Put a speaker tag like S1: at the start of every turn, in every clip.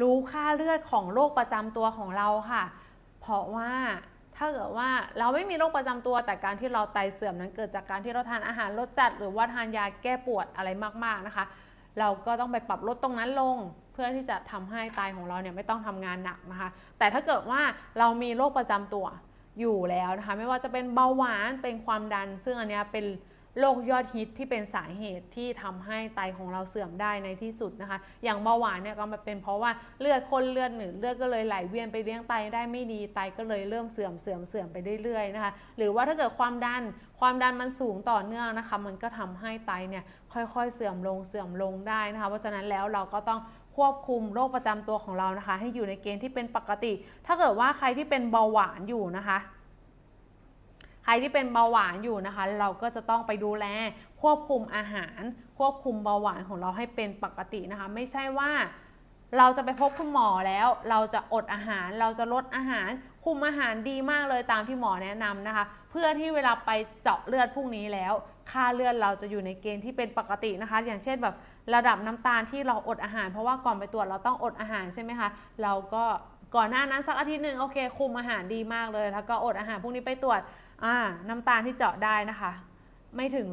S1: รู้ค่าเลือดของโรคประจำตัวของเราค่ะ เพราะว่าถ้าเกิดว่าเราไม่มีโรคประจำตัวแต่การที่เราไตเสื่อมนั้นเกิดจากการที่เราทานอาหารรสจัด หรือว่าทานยาแก้ปวดอะไรมากๆนะคะ เราก็ต้องไปปรับลดตรงนั้นลง เพื่อที่จะทำให้ไตของเราเนี่ยไม่ต้องทำงานหนักนะคะ แต่ถ้าเกิดว่าเรามีโรคประจำตัวอยู่แล้วนะคะ ไม่ว่าจะเป็นเบาหวานเป็นความดัน ซึ่งอันนี้เป็น โรคยอดฮิตที่เป็นสาเหตุที่ทำให้ไตของเราเสื่อมได้ในที่สุดนะคะ อย่างเบาหวานเนี่ยก็มาเป็นเพราะว่าเลือดข้นเลือดหนืดเลือดก็เลยไหลเวียนไปเลี้ยงไตได้ไม่ดีไตก็เลยเริ่มเสื่อมเสื่อมเสื่อมไปเรื่อยๆนะคะ หรือว่าถ้าเกิดความดันความดันมันสูงต่อเนื่องนะคะ มันก็ทำให้ไตเนี่ยค่อยๆ เสื่อมลงเสื่อมลงได้นะคะ เพราะฉะนั้นแล้วเราก็ต้องควบคุมโรคประจำตัวของเรานะคะ ให้อยู่ในเกณฑ์ที่เป็นปกติ ถ้าเกิดว่าใครที่เป็นเบาหวานอยู่นะคะ ใครที่เป็นเบาหวานอยู่นะคะ เราก็จะต้องไปดูแลควบคุมอาหาร ควบคุมเบาหวานของเราให้เป็นปกตินะคะ ไม่ใช่ว่าเราจะไปพบคุณหมอแล้ว เราจะอดอาหาร เราจะลดอาหาร คุมอาหารดีมากเลยตามที่หมอแนะนำนะคะ เพื่อที่เวลาไปเจาะเลือดพรุ่งนี้แล้ว ค่าเลือดเราจะอยู่ในเกณฑ์ที่เป็นปกตินะคะ อย่างเช่นแบบระดับน้ำตาลที่เราอดอาหาร เพราะว่าก่อนไปตรวจเราต้องอดอาหารใช่ไหมคะ เราก็ก่อนหน้านั้นสักอาทิตย์หนึ่งโอเค คุมอาหารดีมากเลย แล้วก็อดอาหารพรุ่งนี้ไปตรวจ อ่าน้ำตาลที่เจาะได้นะคะ ไม่ถึง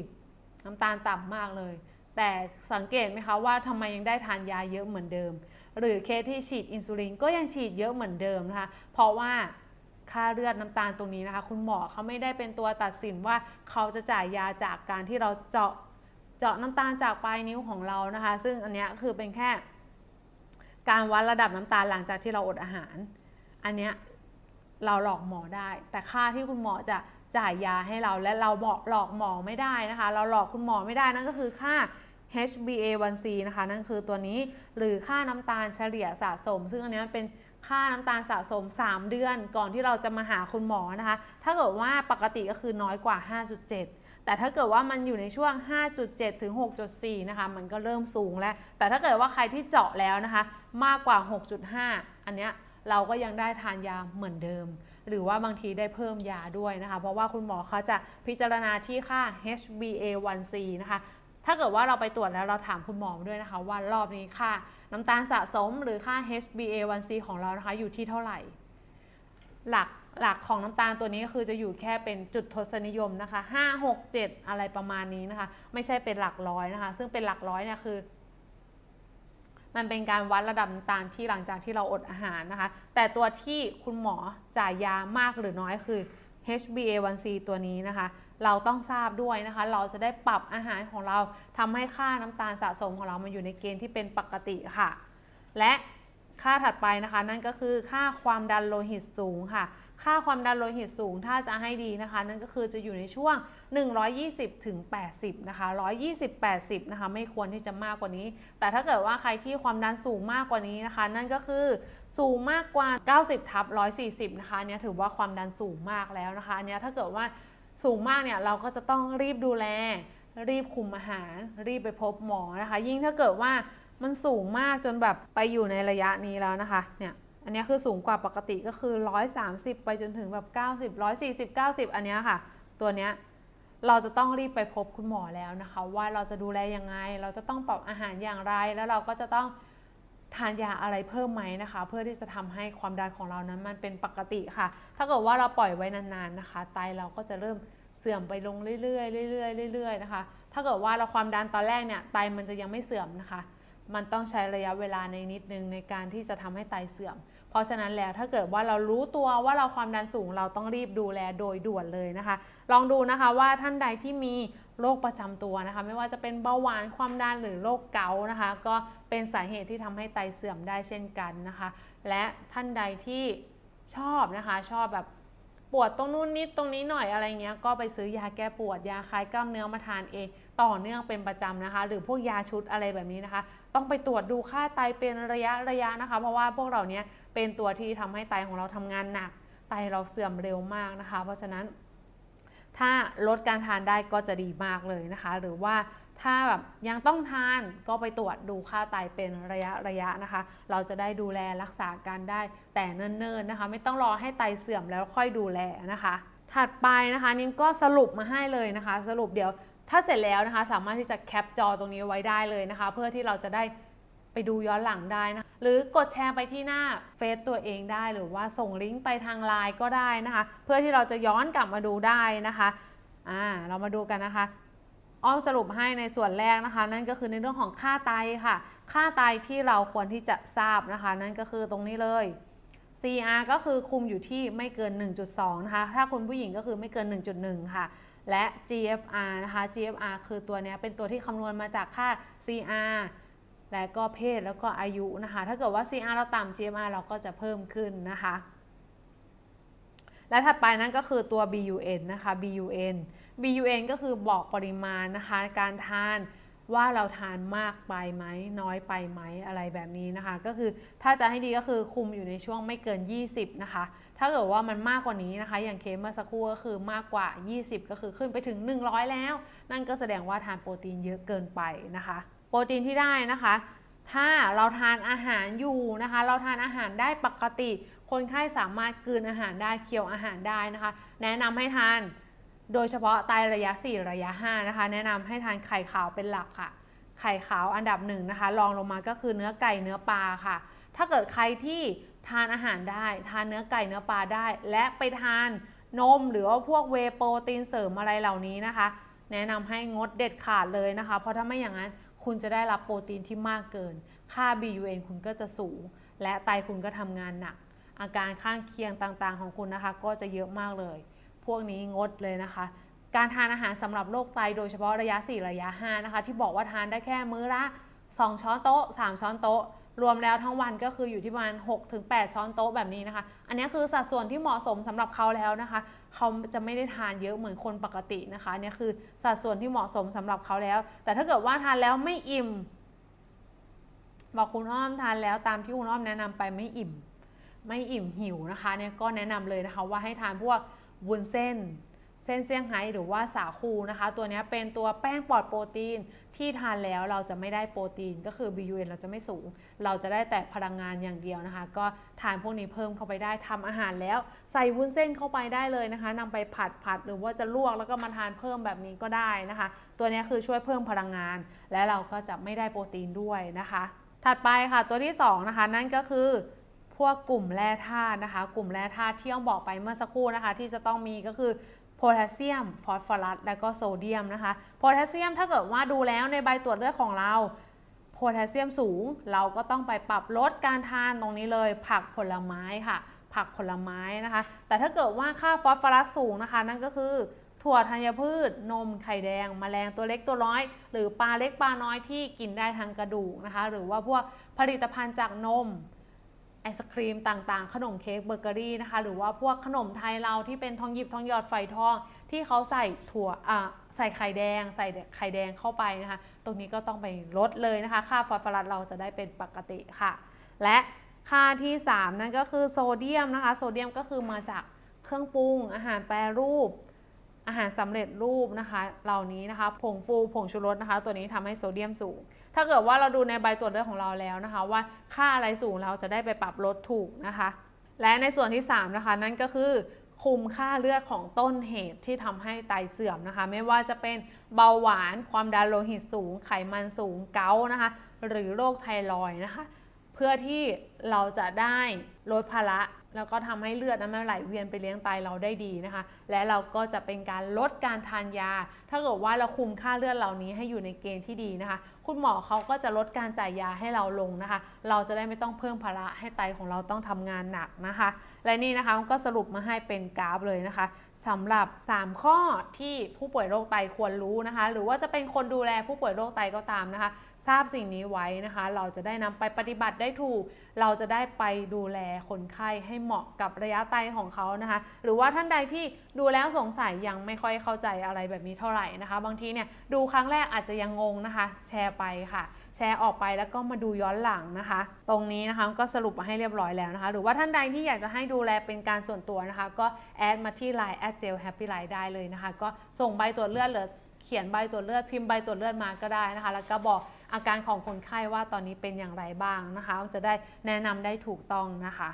S1: 120 น้ำตาลต่ำมากเลย แต่สังเกตไหมคะว่าทำไมยังได้ทานยาเยอะเหมือนเดิม หรือเคสที่ฉีดอินซูลินก็ยังฉีดเยอะเหมือนเดิมนะคะ เพราะว่าค่าเลือดน้ำตาลตรงนี้นะคะ คุณหมอเขาไม่ได้เป็นตัวตัดสินว่าเขาจะจ่ายยาจากการที่เราเจาะเจาะน้ำตาลจากปลายนิ้วของเรานะคะ ซึ่งอันนี้คือเป็นแค่ การวัดระดับน้ำตาลหลังจากที่เราอดอาหาร อันเนี้ย เราหลอกหมอได้ แต่ค่าที่คุณหมอจะจ่ายยาให้เราและเราบอกหลอกหมอไม่ได้นะคะ เราหลอกคุณหมอไม่ได้นั่นก็คือค่า HbA1c นะคะนั่นคือตัวนี้หรือค่าน้ำตาลเฉลี่ยสะสม ซึ่งอันนี้มันเป็นค่าน้ำตาลสะสม 3 เดือนก่อนที่เราจะมาหาคุณหมอนะคะ ถ้าเกิดว่าปกติก็คือน้อยกว่า 5.7 แต่ถ้าเกิดว่ามันอยู่ในช่วง 5.7 ถึง 6.4 นะคะ มันก็เริ่มสูงแล้ว แต่ถ้าเกิดว่าใครที่เจาะแล้วนะคะ มากกว่า 6.5 อันเนี้ย เราก็ยังได้ทานยาเหมือนเดิม หรือว่าบางทีได้เพิ่มยาด้วยนะคะ เพราะว่าคุณหมอเขาจะพิจารณาที่ค่า HbA1c นะคะถ้าเกิดว่าเราไปตรวจแล้วเราถามคุณหมอด้วยนะคะ ว่ารอบนี้ค่าน้ำตาลสะสมหรือค่า HbA1c ของเรานะคะอยู่ที่เท่าไหร่ หลักหลักของน้ำตาลตัวนี้ก็คือจะอยู่แค่เป็นจุดทศนิยมนะคะ 5 6 7 อะไรประมาณนี้นะคะ ไม่ใช่เป็นหลักร้อยนะคะ ซึ่งเป็นหลักร้อยเนี่ยคือ มันเป็นการวัดระดับน้ำตาลที่หลังจากที่เราอดอาหารนะคะ แต่ตัวที่คุณหมอจ่ายยามากหรือน้อยคือ HbA1c ตัวนี้นะคะ เราต้องทราบด้วยนะคะ เราจะได้ปรับอาหารของเราทำให้ค่าน้ำตาลสะสมของเรามันอยู่ในเกณฑ์ที่เป็นปกติค่ะ และ ค่าถัดไปนะคะ นั่นก็คือค่าความดันโลหิตสูงค่ะ ค่าความดันโลหิตสูงถ้าจะให้ดีนะคะ นั่นก็คือจะอยู่ในช่วง 120ถึง80นะคะ120 80นะคะไม่ควรที่จะมากกว่านี้ แต่ถ้าเกิดว่าใครที่ความดันสูงมากกว่านี้นะคะ นั่นก็คือสูงมากกว่า 90ทับ140นะคะอันเนี้ยถือว่าความดันสูงมากแล้วนะคะอันเนี้ยถ้าเกิดว่าสูงมากเนี่ยเราก็จะต้องรีบดูแล รีบคุมอาหาร รีบไปพบหมอนะคะ ยิ่งถ้าเกิดว่า มันสูงมากจนแบบไปอยู่ในระยะนี้แล้วนะคะ เนี่ย อันนี้คือสูงกว่าปกติก็คือ 130 ไปจนถึงแบบ 90 140 90 อันเนี้ค่ะ ตัวเนี้ยเราจะต้องรีบไปพบคุณหมอแล้วนะคะ ว่าเราจะดูแลยังไง เราจะต้องปรับอาหารอย่างไร แล้วเราก็จะต้องทานยาอะไรเพิ่มไหมนะคะ เพื่อที่จะทำให้ความดันของเรานั้นมันเป็นปกติค่ะ ถ้าเกิดว่าเราปล่อยไว้นานๆนะคะ ไตเราก็จะเริ่มเสื่อมไปลงเรื่อยๆเรื่อยๆเรื่อยๆนะคะ ถ้าเกิดว่าเราความดันตอนแรกเนี่ยไตมันจะยังไม่เสื่อมนะคะ มันต้องใช้ระยะเวลาในนิดนึงในการที่จะทำให้ไตเสื่อม เพราะฉะนั้นแล้วถ้าเกิดว่าเรารู้ตัวว่าเราความดันสูงเราต้องรีบดูแลโดยด่วนเลยนะคะ ลองดูนะคะว่าท่านใดที่มีโรคประจำตัวนะคะ ไม่ว่าจะเป็นเบาหวานความดันหรือโรคเกาต์นะคะ ก็เป็นสาเหตุที่ทำให้ไตเสื่อมได้เช่นกันนะคะ และท่านใดที่ชอบนะคะชอบแบบ ปวดตรงนู้นนิดตรงนี้หน่อยอะไรเงี้ยก็ไปซื้อยาแก้ปวดยาคลายกล้ามเนื้อมาทานเองต่อเนื่องเป็นประจำนะคะ หรือพวกยาชุดอะไรแบบนี้นะคะ ต้องไปตรวจดูค่าไตเป็นระยะระยะนะคะ เพราะว่าพวกเราเนี้ยเป็นตัวที่ทำให้ไตของเราทำงานหนัก ไตเราเสื่อมเร็วมากนะคะ เพราะฉะนั้นถ้าลดการทานได้ก็จะดีมากเลยนะคะ หรือว่า ถ้าแบบยังต้องทานก็ไปตรวจดูค่าไตเป็นระยะระยะนะคะ เราจะได้ดูแลรักษาการได้แต่เนิ่นๆนะคะ ไม่ต้องรอให้ไตเสื่อมแล้วค่อยดูแลนะคะ ถัดไปนะคะนิ้ก็สรุปมาให้เลยนะคะ สรุปเดี๋ยวถ้าเสร็จแล้วนะคะ สามารถที่จะแคปจอตรงนี้ไว้ได้เลยนะคะ เพื่อที่เราจะได้ไปดูย้อนหลังได้นะ หรือกดแชร์ไปที่หน้าเฟซตัวเองได้หรือว่าส่งลิงก์ไปทางไลน์ก็ได้นะคะ เพื่อที่เราจะย้อนกลับมาดูได้นะคะอ่าเรามาดูกันนะคะ อ้อมสรุปให้ในส่วนแรกนะคะ นั่นก็คือในเรื่องของค่าไตค่ะ ค่าไตที่เราควรที่จะทราบนะคะ นั่นก็คือตรงนี้เลย CR ก็คือคุมอยู่ที่ไม่เกิน 1.2 นะคะ ถ้าคุณผู้หญิงก็คือไม่เกิน 1.1 ค่ะ และ GFR นะคะ GFR คือตัวนี้เป็นตัวที่คำนวณมาจากค่า CR และก็เพศแล้วก็อายุนะคะ ถ้าเกิดว่า CR เราต่ำ GFR เราก็จะเพิ่มขึ้นนะคะ และถัดไปนั่นก็คือตัว BUN นะคะ BUN BUN ก็คือบอกปริมาณนะคะการทานว่าเราทานมากไปไหมน้อยไปไหมอะไรแบบนี้นะคะ ก็คือถ้าจะให้ดีก็คือคุมอยู่ในช่วงไม่เกิน 20 นะคะ ถ้าเกิดว่ามันมากกว่านี้นะคะ อย่างเคสเมื่อสักครู่ก็คือมากกว่า 20 ก็คือขึ้นไปถึง 100 แล้ว นั่นก็แสดงว่าทานโปรตีนเยอะเกินไปนะคะ โปรตีนที่ได้นะคะ ถ้าเราทานอาหารอยู่นะคะ เราทานอาหารได้ปกติ คนไข้สามารถกลืนอาหารได้เคี้ยวอาหารได้นะคะ แนะนำให้ทาน โดยเฉพาะไตระยะ 4 ระยะ 5 นะคะ แนะนำให้ทานไข่ขาวเป็นหลักค่ะ ไข่ขาวอันดับหนึ่งนะคะรองลงมาก็คือเนื้อไก่เนื้อปลาค่ะ ถ้าเกิดใครที่ทานอาหารได้ ทานเนื้อไก่เนื้อปลาได้ และไปทานนมหรือว่าพวกเวโปรตีนเสริมอะไรเหล่านี้นะคะ แนะนำให้งดเด็ดขาดเลยนะคะ เพราะถ้าไม่อย่างนั้นคุณจะได้รับโปรตีนที่มากเกิน ค่า BUN คุณก็จะสูง และไตคุณก็ทำงานหนัก อาการข้างเคียงต่างๆของคุณนะคะ ก็จะเยอะมากเลย พวกนี้งดเลยนะคะ การทานอาหารสำหรับโรคไตโดยเฉพาะระยะ 4 ระยะ 5 นะคะ ที่บอกว่าทานได้แค่มื้อละ 2 ช้อนโต๊ะ 3 ช้อนโต๊ะ รวมแล้วทั้งวันก็คืออยู่ที่ประมาณ 6-8 ช้อนโต๊ะแบบนี้นะคะ อันนี้คือสัดส่วนที่เหมาะสมสำหรับเขาแล้วนะคะ เขาจะไม่ได้ทานเยอะเหมือนคนปกตินะคะอันนี่คือสัดส่วนที่เหมาะสมสำหรับเขาแล้ว แต่ถ้าเกิดว่าทานแล้วไม่อิ่มบอกคุณอ้อมทานแล้วตามที่คุณอ้อมแนะนำไปไม่อิ่ม ไม่อิ่มหิวนะคะเนี่ยก็แนะนำเลยนะคะว่าให้ทานพวก วุ้นเส้น เส้นเซี่ยงไฮ้หรือว่าสาคูนะคะ ตัวนี้เป็นตัวแป้งปลอดโปรตีนที่ทานแล้วเราจะไม่ได้โปรตีน ก็คือ BUN เราจะไม่สูง เราจะได้แต่พลังงานอย่างเดียวนะคะ ก็ทานพวกนี้เพิ่มเข้าไปได้ทำอาหารแล้ว ใส่วุ้นเส้นเข้าไปได้เลยนะคะนำไปผัดผัดหรือว่าจะลวกแล้วก็มาทานเพิ่มแบบนี้ก็ได้นะคะ ตัวนี้คือช่วยเพิ่มพลังงาน และเราก็จะไม่ได้โปรตีนด้วยนะคะ ถัดไปค่ะตัวที่สองนะคะนั่นก็คือ วกกลุ่มแร่ธาตุนะคะ กลุ่มแร่ธาตุที่ต้องบอกไปเมื่อสักครู่นะคะ ที่จะต้องมีก็คือโพแทสเซียม ฟอสฟอรัส และก็โซเดียมนะคะ โพแทสเซียมถ้าเกิดว่าดูแล้วในใบตรวจเลือดของเราโพแทสเซียมสูง เราก็ต้องไปปรับลดการทานตรงนี้เลย ผักผลไม้ค่ะ ผักผลไม้นะคะ แต่ถ้าเกิดว่าค่าฟอสฟอรัสสูงนะคะ นั่นก็คือถั่วธัญพืช นมไข่แดงแมลงตัวเล็กตัวน้อย หรือปลาเล็กปลาน้อยที่กินได้ทางกระดูกนะคะ หรือว่าพวกผลิตภัณฑ์จากนม ไอศครีมต่างๆ ขนมเค้กเบเกอรี่นะคะ หรือว่าพวกขนมไทยเราที่เป็นทองหยิบทองหยอดไฟทอง ที่เขาใส่ถั่วอ่าใส่ไข่แดง ใส่ไข่แดงเข้าไปนะคะ ตรงนี้ก็ต้องไปลดเลยนะคะ ค่าฟอสฟอรัสเราจะได้เป็นปกติค่ะ และค่าที่ 3 นั่นก็คือโซเดียมนะคะ โซเดียมก็คือมาจากเครื่องปรุง อาหารแปรรูป อาหารสำเร็จรูปนะคะ เหล่านี้นะคะ ผงฟู ผงชูรสนะคะ ตัวนี้ทำให้โซเดียมสูง ถ้าเกิดว่าเราดูในใบตรวจเลือดของเราแล้วนะคะ ว่าค่าอะไรสูงเราจะได้ไปปรับลดถูกนะคะ และในส่วนที่ 3 นะคะ นั่นก็คือคุมค่าเลือดของต้นเหตุที่ทำให้ไตเสื่อมนะคะ ไม่ว่าจะเป็นเบาหวาน ความดันโลหิตสูง ไขมันสูงเกาต์นะคะ หรือโรคไทรอยนะคะ เพื่อที่เราจะได้ลดภาระ แล้วก็ทำให้เลือดนั้นมันไหลเวียนไปเลี้ยงไตเราได้ดีนะคะ และเราก็จะเป็นการลดการทานยา ถ้าเกิดว่าเราคุมค่าเลือดเหล่านี้ให้อยู่ในเกณฑ์ที่ดีนะคะ คุณหมอเขาก็จะลดการจ่ายยาให้เราลงนะคะ เราจะได้ไม่ต้องเพิ่มภาระให้ไตของเราต้องทำงานหนักนะคะ และนี่นะคะก็สรุปมาให้เป็นกราฟเลยนะคะ สำหรับ 3 ข้อที่ผู้ป่วยโรคไตควรรู้นะคะ หรือว่าจะเป็นคนดูแลผู้ป่วยโรคไตก็ตามนะคะ ทราบสิ่งนี้ไว้นะคะ เราจะได้นำไปปฏิบัติได้ถูก เราจะได้ไปดูแลคนไข้ให้เหมาะกับระยะไตของเขานะคะ หรือว่าท่านใดที่ดูแล้วสงสัยยังไม่ค่อยเข้าใจอะไรแบบนี้เท่าไหร่นะคะ บางทีเนี่ยดูครั้งแรกอาจจะยังงงนะคะ แชร์ไปค่ะ แชร์ออกไปแล้วก็มาดูย้อนหลังนะคะ ตรงนี้นะคะก็สรุปมาให้เรียบร้อยแล้วนะคะ หรือว่าท่านใดที่อยากจะให้ดูแลเป็นการส่วนตัวนะคะ ก็แอดมาที่ Line แอดเจลแฮปปี้ไลน์ได้เลยนะคะ ก็ส่งใบตรวจเลือดหรือเขียนใบตรวจเลือดพิมพ์ใบตรวจเลือดมาก็ได้นะคะ แล้วก็บอกอาการของคนไข้ว่าตอนนี้เป็นอย่างไรบ้างนะคะ จะได้แนะนำได้ถูกต้องนะคะ